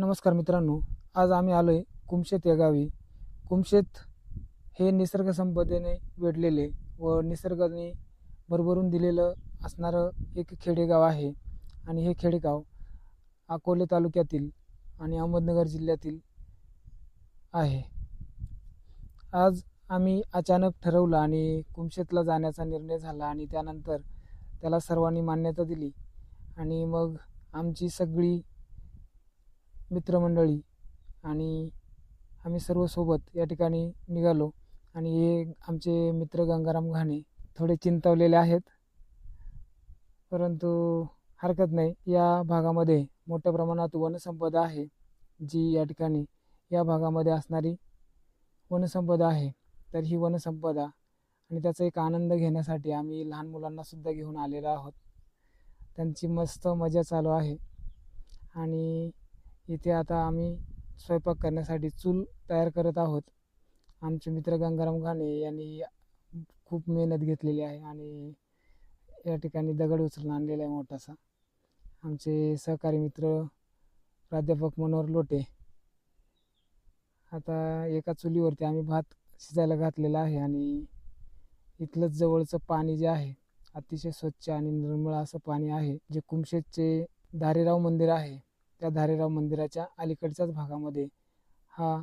नमस्कार मित्रांनो आज आम्ही आलो आहे कुमशेत या गावी. कुमशेत हे निसर्ग संपदेने वेढलेले व निसर्गाने भरभरून दिलेलं असणारं एक खेडेगाव आहे आणि हे खेडेगाव अकोले तालुक्यातील आणि अहमदनगर जिल्ह्यातील आहे. आज आम्ही अचानक ठरवलं आणि कुमशेतला जाण्याचा निर्णय झाला आणि त्यानंतर त्याला सर्वांनी मान्यता दिली आणि मग आमची सगळी मित्रमंडळी आणि आम्ही सर्व सोबत या ठिकाणी निघालो आणि हे आमचे मित्र गंगाराम घाणे थोडे चिंतावलेले आहेत. परंतु हरकत नाही या भागामध्ये मोठ्या प्रमाणात वनसंपदा आहे जी या ठिकाणी या भागामध्ये असणारी वनसंपदा आहे. तर ही वनसंपदा आणि त्याचा एक आनंद घेण्यासाठी आम्ही लहान मुलांनासुद्धा घेऊन आलेलो आहोत. त्यांची मस्त मजा चालू आहे. आणि इथे आता आम्ही स्वयंपाक करण्यासाठी चूल तयार करत आहोत. आमचे मित्र गंगाराम घाणे यांनी खूप मेहनत घेतलेली आहे आणि या ठिकाणी दगड उचलून आणलेला आहे मोठासा. आमचे सहकारी मित्र प्राध्यापक मनोहर लोटे. आता एका चुलीवरती आम्ही भात शिजायला घातलेला आहे आणि इथलंच जवळचं पाणी जे आहे अतिशय स्वच्छ आणि निर्मळ असं पाणी आहे जे कुमशेतचे धारेराव मंदिर आहे. त्या धारेराव मंदिराच्या अलीकडच्याच भागामध्ये हा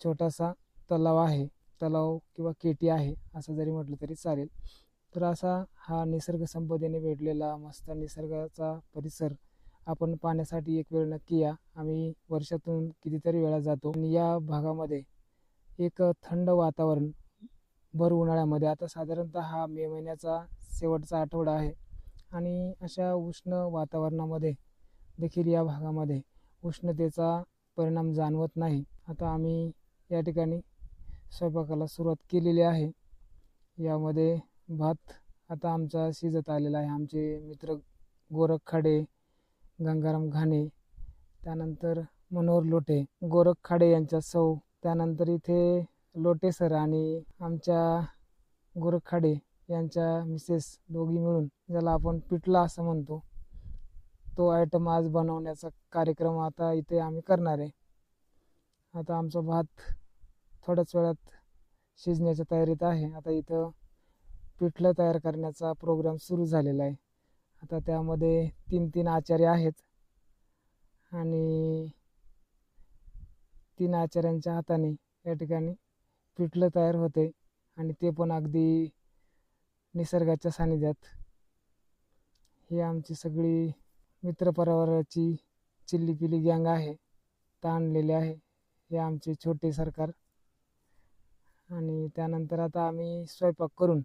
छोटासा तलाव आहे. तलाव किंवा केटी आहे असं जरी म्हटलं तरी चालेल. तर असा हा निसर्ग संपदेने वेढलेला मस्त निसर्गाचा परिसर आपण पाहण्यासाठी एक वेळ नक्की या. आम्ही वर्षातून कितीतरी वेळा जातो. आणि या भागामध्ये एक थंड वातावरण भर उन्हाळ्यामध्ये. आता साधारणतः हा मे महिन्याचा शेवटचा आठवडा आहे. आणि अशा उष्ण वातावरणामध्ये देखील या भागामध्ये उष्णतेचा परिणाम जाणवत नाही. आता आम्ही या ठिकाणी स्वयंपाकाला सुरुवात केलेली आहे. यामध्ये भात आता आमचा शिजत आलेला आहे. आमचे मित्र गोरख खाडे गंगाराम घाणे त्यानंतर मनोहर लोटे गोरख खाडे यांच्या सौ त्यानंतर इथे लोटे सर आणि आमच्या गोरख खाडे यांच्या मिसेस दोघी मिळून ज्याला आपण पिठला असं म्हणतो. तो आयटम आज बनवण्याचा कार्यक्रम आता इथे आम्ही करणार आहे. आता आमचा भात थोड्याच वेळात शिजण्याच्या तयारीत आहे. आता इथं पिठलं तयार करण्याचा प्रोग्राम सुरू झालेला आहे. आता त्यामध्ये तीन तीन आचार्य आहेत. आणि तीन आचार्यांच्या हाताने या ठिकाणी पिठलं तयार होते. आणि ते पण अगदी निसर्गाच्या सानिध्यात. ही आमची सगळी मित्रपरिवाराची चिल्लीपिली गँग आहे ताणलेले आहे. हे आमचे छोटे सरकार. आणि त्यानंतर आता आम्ही स्वयंपाक करून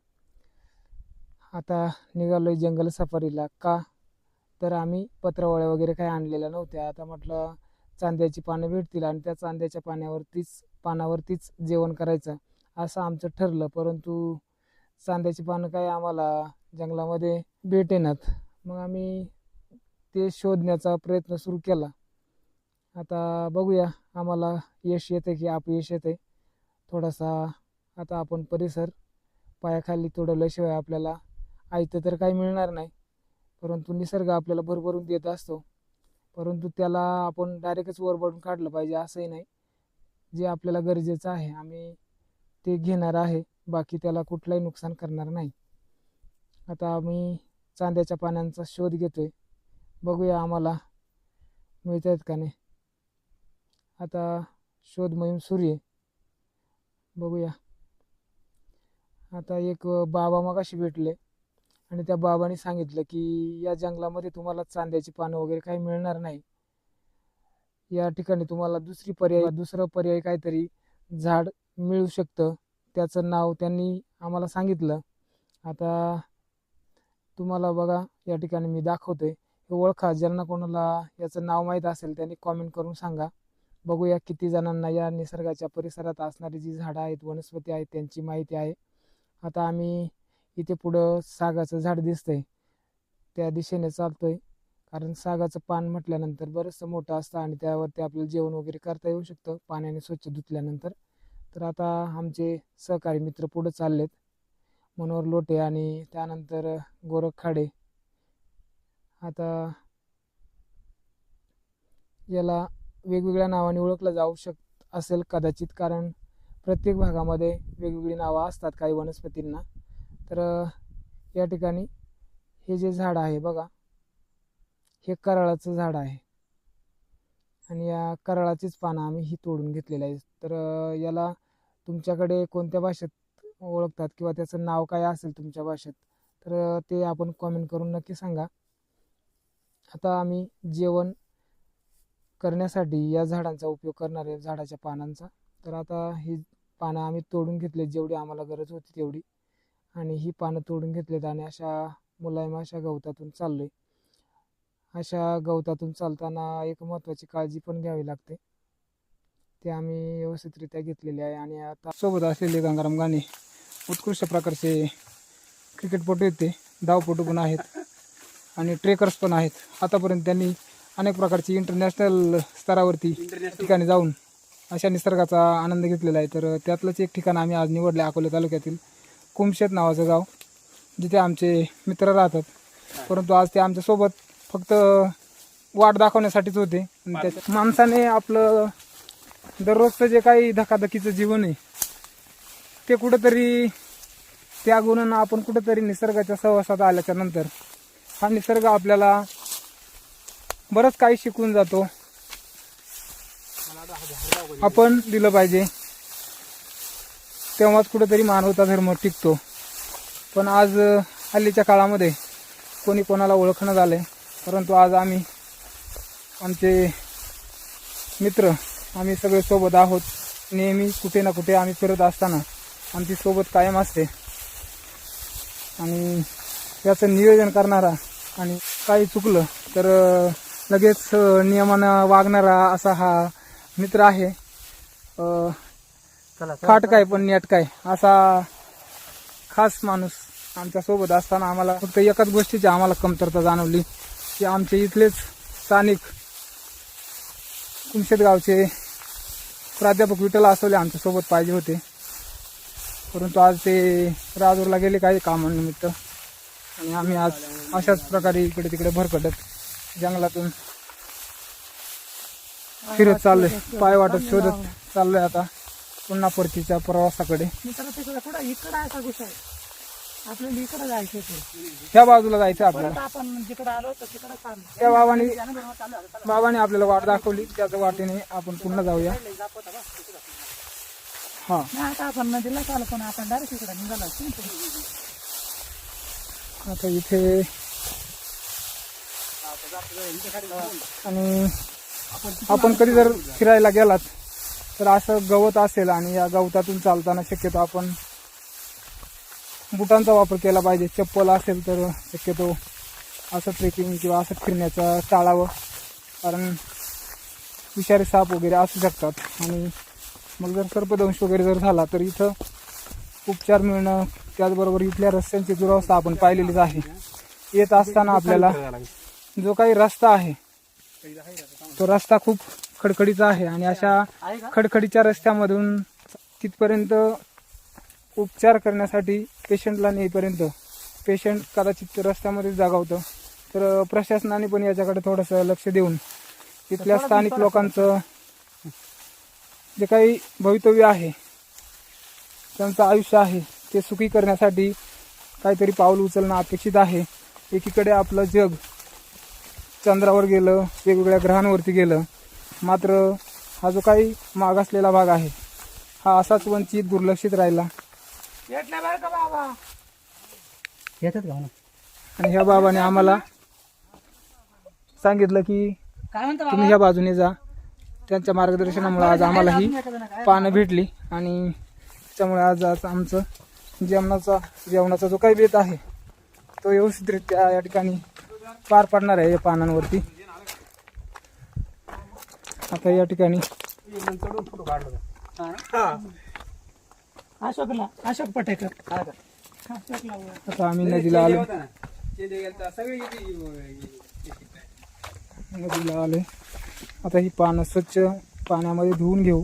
आता निघालो आहे जंगल सफारीला. का? तर आम्ही पत्रावळ्या वगैरे काही आणलेल्या नव्हत्या. आता म्हटलं चांद्याची पानं भेटतील आणि त्या चांद्याच्या पाण्यावरतीच पानावरतीच जेवण करायचं असं आमचं ठरलं. परंतु चांद्याची पानं काही आम्हाला जंगलामध्ये भेटेनात. मग आम्ही ते शोधण्याचा प्रयत्न सुरू केला. आता बघूया आम्हाला यश येते की अपयश येते थोडासा आता आपण परिसर पायाखाली तोडवल्याशिवाय आपल्याला आयतं तर काही मिळणार नाही परंतु निसर्ग आपल्याला भरभरून देत असतो. परंतु त्याला आपण डायरेक्टच वरबडून काढलं पाहिजे असंही नाही. जे आपल्याला गरजेचं आहे आम्ही ते घेणार आहे बाकी त्याला कुठलंही नुकसान करणार नाही. आता आम्ही चांद्याच्या पाण्यांचा शोध घेतोय. बघूया आम्हाला मिळत आहेत का नाही. आता शोध मोहीम सुरू आहे. बघूया. आता एक बाबा मगाशी भेटले आणि त्या बाबांनी सांगितलं की या जंगलामध्ये तुम्हाला चांद्याची पानं वगैरे काही मिळणार नाही. या ठिकाणी तुम्हाला दुसरी पर्याय दुसरं पर्याय काहीतरी झाड मिळू शकतं. त्याचं नाव त्यांनी आम्हाला सांगितलं. आता तुम्हाला बघा या ठिकाणी मी दाखवतोय. हे ओळखा ज्यांना कोणाला याचं नाव माहीत असेल त्यांनी कॉमेंट करून सांगा. बघूया किती जणांना या निसर्गाच्या परिसरात असणारी जी झाडं आहेत वनस्पती आहेत त्यांची माहिती आहे. आता आम्ही इथे पुढं सागाचं झाड दिसतंय. त्या दिशेने चालतोय. कारण सागाचं पान म्हटल्यानंतर बरंचसं मोठं असतं आणि त्यावरती आपल्याला जेवण वगैरे करता येऊ शकतं पाण्याने स्वच्छ धुतल्यानंतर. तर आता आमचे सहकारी मित्र पुढं चाललेत. मनोहर लोटे आणि त्यानंतर गोरख खाडे आता याला वेगवेगळ्या नावाने ओळखलं जाऊ शक असेल कदाचित कारण प्रत्येक भागामध्ये वेगवेगळी नावं असतात काही वनस्पतींना. तर या ठिकाणी हे जे झाड आहे बघा हे कराळाचं झाड आहे. आणि या कराळाचीच पानं आम्ही ही तोडून घेतलेली आहे तर याला तुमच्याकडे कोणत्या भाषेत ओळखतात किंवा त्याचं नाव काय असेल तुमच्या भाषेत? तर ते आपण कॉमेंट करून नक्की सांगा. आता आम्ही जेवण करण्यासाठी या झाडांचा उपयोग करणार आहे झाडाच्या पानांचा. तर आता ही पानं आम्ही तोडून घेतले जेवढी आम्हाला गरज होती तेवढी. आणि ही पानं तोडून घेतलेत आणि अशा मुलायम अशा गवतातून चाललोय. अशा गवतातून चालताना एक महत्त्वाची काळजी पण घ्यावी लागते. ते आम्ही व्यवस्थितरित्या घेतलेली आहे आणि आता सोबत असलेले गंगाराम गाणे उत्कृष्ट प्रकारचे क्रिकेटपटू येते धावपटू पण आहेत. आणि ट्रेकर्स पण आहेत. आतापर्यंत त्यांनी अनेक प्रकारची इंटरनॅशनल स्तरावरती ठिकाणी जाऊन अशा निसर्गाचा आनंद घेतलेला आहे. तर त्यातलंच एक ठिकाण आम्ही आज निवडलं अकोले तालुक्यातील कुमशेत नावाचं गाव जिथे आमचे मित्र राहतात. परंतु आज ते आमच्यासोबत फक्त वाट दाखवण्यासाठीच होते. त्याच्या माणसाने आपलं दररोजचं जे काही धकाधकीचं जीवन आहे ते कुठंतरी त्यागून आपण कुठंतरी निसर्गाच्या सहवासात आल्याच्यानंतर हा निसर्ग आपल्याला बरंच काही शिकून जातो. आपण दिलं पाहिजे. तेव्हाच कुठेतरी मानवता धर्म टिकतो. पण आज हल्लीच्या काळामध्ये कोणी कोणाला ओळखणं झालंय. परंतु आज आम्ही आमचे मित्र आम्ही सगळे सोबत आहोत. नेहमी कुठे ना कुठे आम्ही फिरत असताना आमची सोबत कायम असते. आणि याचं नियोजन करणारा आणि काही चुकलं तर लगेच नियमानं वागणारा असा हा मित्र आहे. अ, फाटकाय पण नेटकाय असा खास माणूस आमच्यासोबत असताना आम्हाला फक्त एकाच गोष्टीची आम्हाला कमतरता जाणवली की आमचे इथलेच स्थानिक कुमशेत गावचे प्राध्यापक विठ्ठल आसवले आमच्यासोबत पाहिजे होते. परंतु आज ते राजूरला गेले काही कामानिमित्त. आणि आम्ही आज अशाच प्रकारे इकडे तिकडे भरकटत जंगलातून फिरत चाललोय. पाय वाटत शोधत चाललोय आता पुन्हा परतीच्या प्रवासाकडे. आपल्याला इकडं जायचं ह्या बाजूला जायचं आपल्याला. परत आपण जिकडे आलो तर तिकडे चाललो त्या बाबाने बाबाने आपल्याला वाट दाखवली. त्याच्या वाटेने आपण पुन्हा जाऊया. हा. आता आपण नदीला चालू पण आपण डायरेक्ट इकडे निघालो. आता इथे आणि आपण कधी जर फिरायला गेलात तर असं गवत असेल आणि या गवतातून चालताना शक्यतो आपण बुटांचा वापर केला पाहिजे. चप्पल असेल तर शक्यतो असं ट्रेकिंग किंवा असं फिरण्याचं टाळावं. कारण विषारी साप वगैरे असू शकतात. आणि मग जर सर्पदंश वगैरे जर झाला तर इथं उपचार मिळणं त्याचबरोबर इथल्या रस्त्यांची दुरावस्था आपण पाहिलेलीच आहे. येत असताना आपल्याला जो काही रस्ता आहे तो रस्ता खूप खडखडीचा आहे आणि अशा खडखडीच्या रस्त्यामधून तिथपर्यंत उपचार करण्यासाठी पेशंटला नेईपर्यंत पेशंट कदाचित रस्त्यामध्येच जागावतं. तर प्रशासनाने पण याच्याकडे थोडंसं लक्ष देऊन तिथल्या स्थानिक लोकांचं जे काही भवितव्य आहे त्यांचं आयुष्य आहे ते सुखी करण्यासाठी काहीतरी पाऊल उचलणं अपेक्षित आहे. एकीकडे आपलं जग चंद्रावर गेलं वेगवेगळ्या ग्रहांवरती गेलं. मात्र हा जो काही मागासलेला भाग आहे हा असाच वंचित दुर्लक्षित राहिला. येतल्या बरं का बाबा? येतात का आणि ह्या बाबाने आम्हाला सांगितलं की काय म्हणतो तुम्ही ह्या बाजूने जा. त्यांच्या मार्गदर्शनामुळे आज आम्हाला ही पानं भेटली आणि त्यामुळे आज आज आमचं जेवणाचा जेवणाचा जो काही बेत आहे तो व्यवस्थितरित्या या ठिकाणी पार पडणार आहे या पानांवरती. आता या ठिकाणी अशोकला अशोक पटेकर. आता आम्ही नदीला आलो. नदीला आलोय आता ही पानं स्वच्छ पाण्यामध्ये धुवून घेऊ.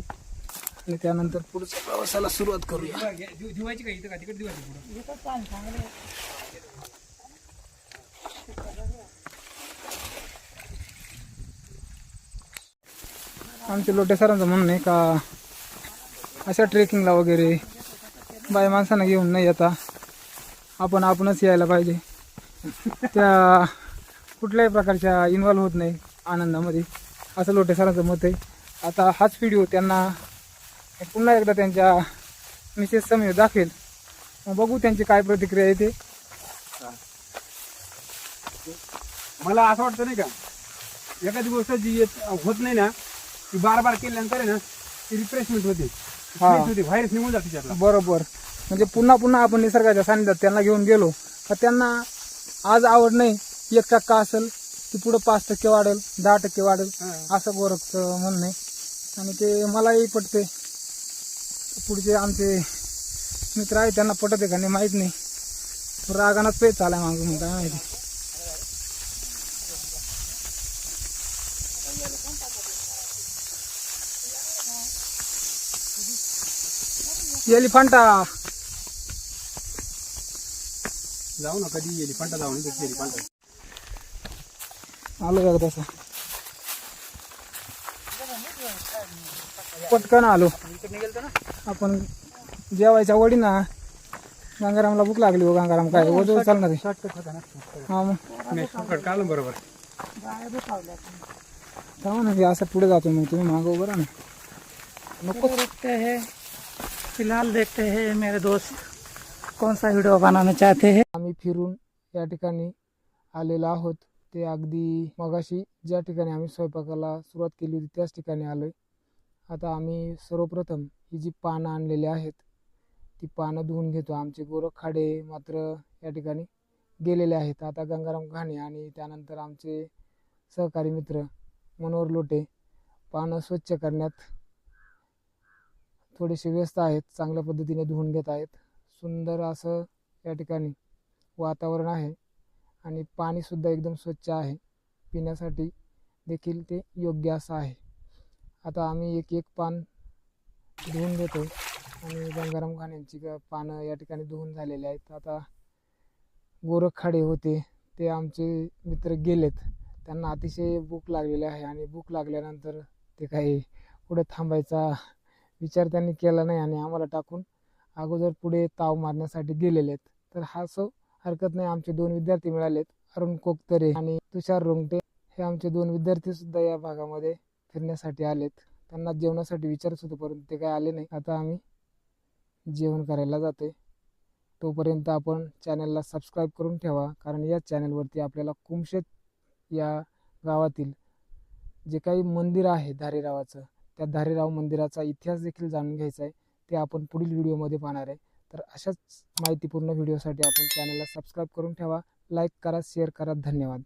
आणि त्यानंतर पुढच्या प्रवासाला सुरुवात करूया. इथं पाणी चांगलं आहे. आमचे लोटे सरांचं म्हणणं आहे का अशा ट्रेकिंगला वगैरे बाय माणसांना घेऊन नाही येता. आपण आपणच यायला पाहिजे. त्या कुठल्याही प्रकारच्या इन्व्हॉल्व होत नाही आनंदामध्ये. असं लोटे सरांचं मत आहे. आता हाच व्हिडिओ त्यांना पुन्हा एकदा त्यांच्या मिसेस समोर दाखवेल. मग बघू त्यांची काय प्रतिक्रिया येते. मला असं वाटतं नाही का एखादी गोष्ट जी येत होत नाही ना ती बार बार केल्यानंतर आहे ना ती रिफ्रेशमेंट होते. हा. व्हायरस निघून जाते त्यातला. बरोबर. म्हणजे पुन्हा पुन्हा आपण निसर्गाच्या सानिध्यात त्यांना घेऊन गेलो तर त्यांना आज आवड नाही एक टक्का असेल ती पुढं पाच टक्के वाढेल दहा टक्के वाढेल हा. असं गोरखचं म्हणणं आहे. आणि ते मलाही पटते पुढचे आमचे मित्र आहेत त्यांना पटत आहे का नाही माहीत नाही. रागानाच पेच चालाय मागं मग काय माहिती. एलिफंटा जाऊ ना कधी गेली पंटा जाऊ नाही गेली पंटा आलो बघा तसं? पटकन आलो. आपण जेवायच्या वडी ना. गंगारामला भूक लागली हो गंगाराम. काय वजू चालणार आहे? हा मग. बरोबर? थांबा ना असं पुढे जातो मग तुम्ही मागं राहा ना. नको. हैं. फिलहाल देखते हैं मेरे दोस्त. कौन सा वीडियो बनाना चाहते हैं? आम्ही फिरून या ठिकाणी आलेलो आहोत. ते अगदी मगाशी ज्या ठिकाणी आम्ही स्वयंपाकाला सुरुवात केली होती त्याच ठिकाणी आलोय. आता आम्ही सर्वप्रथम ही जी पानं आणलेली आहेत ती पानं धुवून घेतो. आमचे गोरख खाडे मात्र या ठिकाणी गेलेले आहेत. आता गंगाराम घाणे आणि त्यानंतर आमचे सहकारी मित्र मनोहर लोटे पानं स्वच्छ करण्यात थोडेसे व्यस्त आहेत चांगल्या पद्धतीने धुवून घेत आहेत. सुंदर असं या ठिकाणी वातावरण आहे आणि पाणीसुद्धा एकदम स्वच्छ आहे. पिण्यासाठी देखील ते योग्य असं आहे. आता आम्ही एक एक पान धुवून घेतो. आणि गंगाराम खाण्यांची ग- पानं या ठिकाणी धुवून झालेली आहेत. आता गोरखखाडे होते. ते आमचे मित्र गेलेत. त्यांना अतिशय भूक लागलेली आहे. आणि भूक लागल्यानंतर ते काही पुढे थांबायचा विचार त्यांनी केला नाही आणि आम्हाला टाकून अगोदर पुढे ताव मारण्यासाठी गेलेले आहेत. तर हा सो हरकत नाही. आमचे दोन विद्यार्थी मिळालेत. अरुण कोकतरे आणि तुषार रोंगटे. हे आमचे दोन विद्यार्थी सुद्धा या भागामध्ये फिरण्यासाठी आलेत. त्यांना जेवणासाठी विचारत होतो परंतु ते काय आले नाही. आता आम्ही जेवण करायला जातोय. तोपर्यंत आपण चॅनलला सबस्क्राईब करून ठेवा कारण या चॅनलवरती आपल्याला कुमशेत या गावातील जे काही मंदिर आहे धारेरावाचं त्या धारेराव मंदिराचा इतिहास देखील जाणून घ्यायचा आहे ते आपण पुढील व्हिडिओमध्ये पाहणार आहे. तर अशाच माहितीपूर्ण व्हिडिओसाठी आपण चॅनलला सबस्क्राईब करून ठेवा. लाईक करा शेअर करा. धन्यवाद.